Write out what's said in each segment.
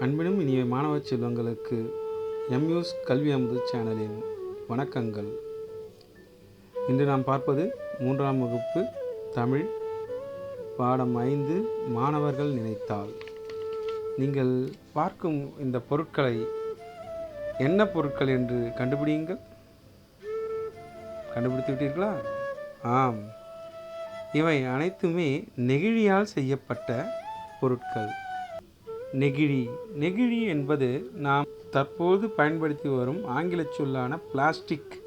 அன்பினும் இனிய மாணவ செல்வங்களுக்கு எம்யூஸ் கல்வி அமுது சேனலின் வணக்கங்கள். இன்று நாம் பார்ப்பது மூன்றாம் வகுப்பு தமிழ் பாடம் ஐந்து மாணவர்கள் நினைத்தால். நீங்கள் பார்க்கும் இந்த பொருட்களை என்ன பொருட்கள் என்று கண்டுபிடியுங்கள். கண்டுபிடித்து விட்டீர்களா? ஆம். இவை அனைத்துமே நெகிழியால் செய்யப்பட்ட பொருட்கள். நெகிழி. நெகிழி என்பது நாம் தற்போது பயன்படுத்தி வரும் ஆங்கில சொல்லான பிளாஸ்டிக்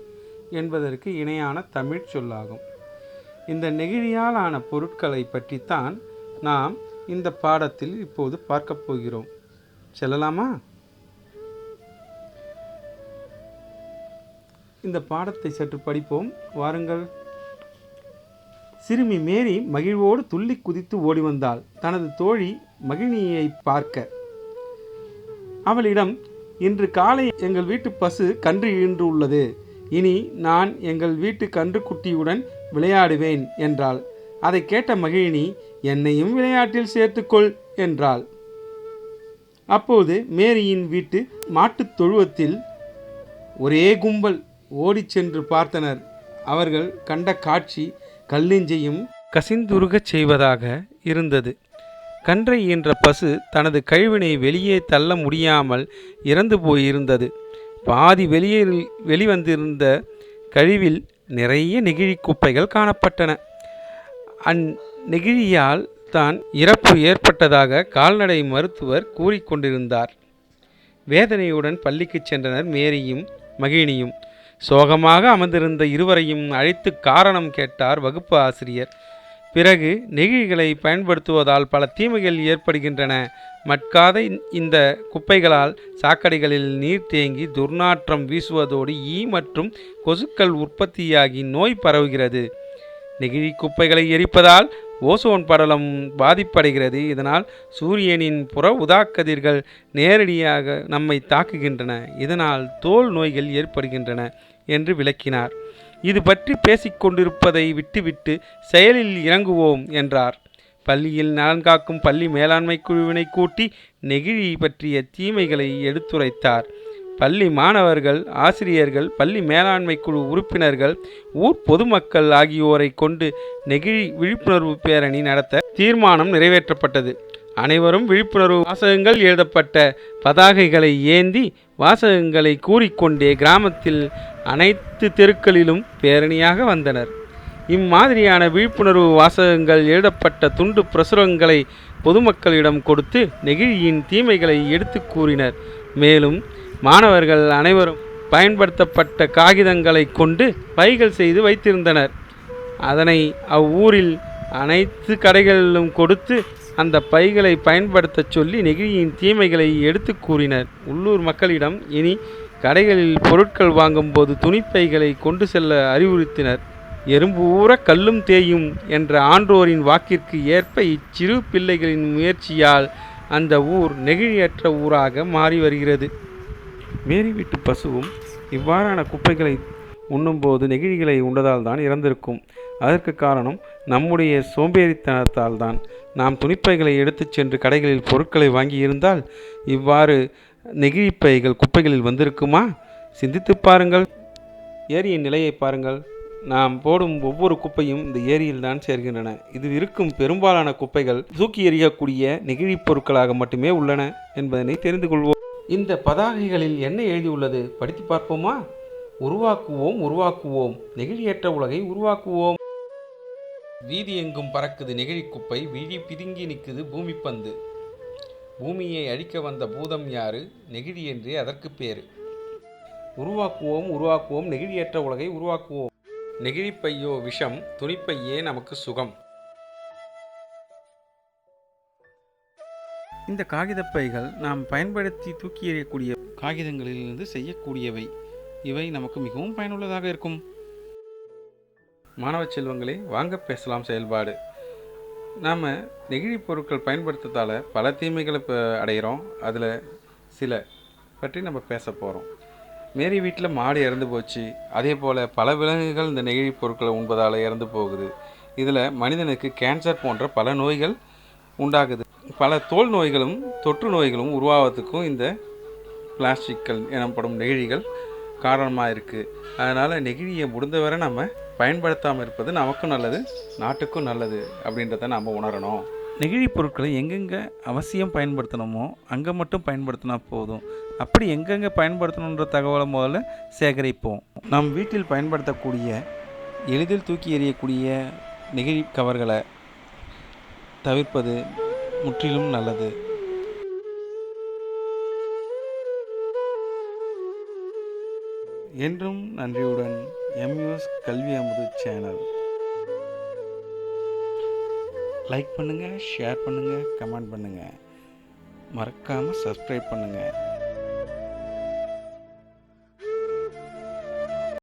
என்பதற்கு இணையான தமிழ் சொல்லாகும். இந்த நெகிழியால் ஆன பொருட்களை பற்றித்தான் நாம் இந்த பாடத்தில் இப்போது பார்க்கப் போகிறோம். செல்லலாமா? இந்த பாடத்தை சற்று படிப்போம். வாருங்கள். சிறுமி மேரி மகிழ்வோடு துள்ளி குதித்து ஓடி வந்தாள். தனது தோழி மகிழினியை பார்க்க. அவளிடம் இன்று காலை எங்கள் வீட்டு பசு கன்று ஈன்று உள்ளது. இனி நான் எங்கள் வீட்டு கன்றுக்குட்டியுடன் விளையாடுவேன் என்றாள். அதை கேட்ட மகிழினி என்னையும் விளையாட்டில் சேர்த்துக்கொள் என்றாள். அப்போது மேரியின் வீட்டு மாட்டுத் தொழுவத்தில் ஒரே கும்பல் ஓடிச் சென்று பார்த்தனர். அவர்கள் கண்ட காட்சி கல்லிஞ்சையும் கசிந்துருகச் செய்வதாக இருந்தது. கன்றை ஈன்ற பசு தனது கழிவினை வெளியே தள்ள முடியாமல் இறந்து போயிருந்தது. பாதி வெளியே வெளிவந்திருந்த கழிவில் நிறைய நெகிழி குப்பைகள் காணப்பட்டன. அந்நெகிழியால் தான் இறப்பு ஏற்பட்டதாக கால்நடை மருத்துவர் கூறிக்கொண்டிருந்தார் வேதனையுடன் பள்ளிக்கு சென்றனர் மேரியும் மகிழினியும். சோகமாக அமர்ந்திருந்த இருவரையும் அழைத்து காரணம் கேட்டார் வகுப்பு ஆசிரியர். பிறகு நெகிழிகளை பயன்படுத்துவதால் பல தீமைகள் ஏற்படுகின்றன. மட்காத இந்த குப்பைகளால் சாக்கடைகளில் நீர் தேங்கி துர்நாற்றம் வீசுவதோடு ஈ மற்றும் கொசுக்கள் உற்பத்தியாகி நோய் பரவுகிறது. நெகிழி குப்பைகளை எரிப்பதால் ஓசோன் படலம் பாதிப்படைகிறது. இதனால் சூரியனின் புற உதாக்கதிர்கள் நேரடியாக நம்மை தாக்குகின்றன. இதனால் தோல் நோய்கள் ஏற்படுகின்றன என்று விளக்கினார். இது பற்றி பேசிக்கொண்டிருப்பதை விட்டுவிட்டு செயலில் இறங்குவோம் என்றார். பள்ளியில் நலன் காக்கும் பள்ளி மேலாண்மை குழுவினை கூட்டி நெகிழி பற்றிய தீமைகளை எடுத்துரைத்தார். பள்ளி மாணவர்கள் ஆசிரியர்கள் பள்ளி மேலாண்மை குழு உறுப்பினர்கள் ஊர் பொதுமக்கள் ஆகியோரை கொண்டு நெகிழி விழிப்புணர்வு பேரணி நடத்த தீர்மானம் நிறைவேற்றப்பட்டது. அனைவரும் விழிப்புணர்வு வாசகங்கள் எழுதப்பட்ட பதாகைகளை ஏந்தி வாசகங்களை கூறிக்கொண்டே கிராமத்தில் அனைத்து தெருக்களிலும் பேரணியாக வந்தனர். இம்மாதிரியான விழிப்புணர்வு வாசகங்கள் எழுதப்பட்ட துண்டு பிரசுரங்களை பொதுமக்களிடம் கொடுத்து நெகிழியின் தீமைகளை எடுத்து கூறினர். மேலும் மாணவர்கள் அனைவரும் பயன்படுத்தப்பட்ட காகிதங்களை கொண்டு பைகள் செய்து வைத்திருந்தனர். அதனை அவ்வூரில் அனைத்து கடைகளிலும் கொடுத்து அந்த பைகளை பயன்படுத்தச் சொல்லி நெகிழியின் தீமைகளை எடுத்து கூறினர். உள்ளூர் மக்களிடம் இனி கடைகளில் பொருட்கள் வாங்கும்போது துணிப்பைகளை கொண்டு செல்ல அறிவுறுத்தினர். எறும்பு ஊற கல்லும் தேயும் என்ற ஆன்றோரின் வாக்கிற்கு ஏற்ப இச்சிறு பிள்ளைகளின் முயற்சியால் அந்த ஊர் நெகிழியற்ற ஊராக மாறி வருகிறது. மேரி வீட்டு பசுவும் இவ்வாறான குப்பைகளை உண்ணும்போது நெகிழிகளை உண்டதால் தான் இறந்திருக்கும். அதற்கு காரணம் நம்முடைய சோம்பேறித்தனத்தால் தான். நாம் துணிப்பைகளை எடுத்துச் சென்று கடைகளில் பொருட்களை வாங்கியிருந்தால் இவ்வாறு நெகிழிப்பைகள் குப்பைகளில் வந்திருக்குமா? சிந்தித்து பாருங்கள். ஏரியின் நிலையை பாருங்கள். நாம் போடும் ஒவ்வொரு குப்பையும் இந்த ஏரியில் தான் சேர்கின்றன. இது இருக்கும் பெரும்பாலான குப்பைகள் தூக்கி எறியக்கூடிய நெகிழி பொருட்களாக மட்டுமே உள்ளன என்பதனை தெரிந்து கொள்வோம். இந்த பதாகைகளில் என்ன எழுதியுள்ளது? படித்து பார்ப்போமா? உருவாக்குவோம் உருவாக்குவோம். நெகிழியற்ற உலகை உருவாக்குவோம். வீதி எங்கும் பறக்குது நெகிழி குப்பை. விழி பிதுங்கி நிற்குது பூமி பந்து பூமியை அழிக்க வந்த பூதம் யாரு? நெகிழி என்றே அதற்கு பேரு. உருவாக்குவோம் உருவாக்குவோம் நெகிழியற்ற உலகை உருவாக்குவோம். நெகிழிப்பையோ விஷம் துணிப்பையே நமக்கு சுகம். இந்த காகிதப்பைகள் நாம் பயன்படுத்தி தூக்கி எறியக்கூடிய காகிதங்களிலிருந்து செய்யக்கூடியவை. இவை நமக்கு மிகவும் பயனுள்ளதாக இருக்கும். மாணவ செல்வங்களே வாங்க பேசலாம் செயல்பாடு. நாம் நெகிழி பொருட்கள் பயன்படுத்துறதால பல தீமைகளை இப்போ அடைகிறோம் அதில் சில பற்றி நம்ம பேச போகிறோம் மேரி வீட்டில் மாடு இறந்து போச்சு. அதே போல் பல விலங்குகள் இந்த நெகிழி பொருட்களை உண்பதால் இறந்து போகுது. இதில் மனிதனுக்கு கேன்சர் போன்ற பல நோய்கள் உண்டாகுது. பல தோல் நோய்களும் தொற்று நோய்களும் உருவாவதுக்கும் இந்த பிளாஸ்டிக்கள் எனப்படும் நெகிழிகள் காரணமாக இருக்குது அதனால் நெகிழியை முடிந்தவரை நம்ம பயன்படுத்தாமல் இருப்பது நமக்கும் நல்லது நாட்டுக்கும் நல்லது அப்படின்றத நம்ம உணரணும். நெகிழி பொருட்களை எங்கெங்கே அவசியம் பயன்படுத்தணுமோ அங்கே மட்டும் பயன்படுத்தினா போதும். அப்படி எங்கெங்கே பயன்படுத்தணுன்ற தகவலை முதல்ல சேகரிப்போம். நம் வீட்டில் பயன்படுத்தக்கூடிய எளிதில் தூக்கி எறியக்கூடிய நெகிழி கவர்களை தவிர்ப்பது முற்றிலும் நல்லது. என்றும் நன்றியுடன் எம்யூஎஸ் கல்வி அமுது சேனல். லைக் பண்ணுங்கள் ஷேர் பண்ணுங்கள் கமெண்ட் பண்ணுங்கள் மறக்காமல் சப்ஸ்கிரைப் பண்ணுங்கள்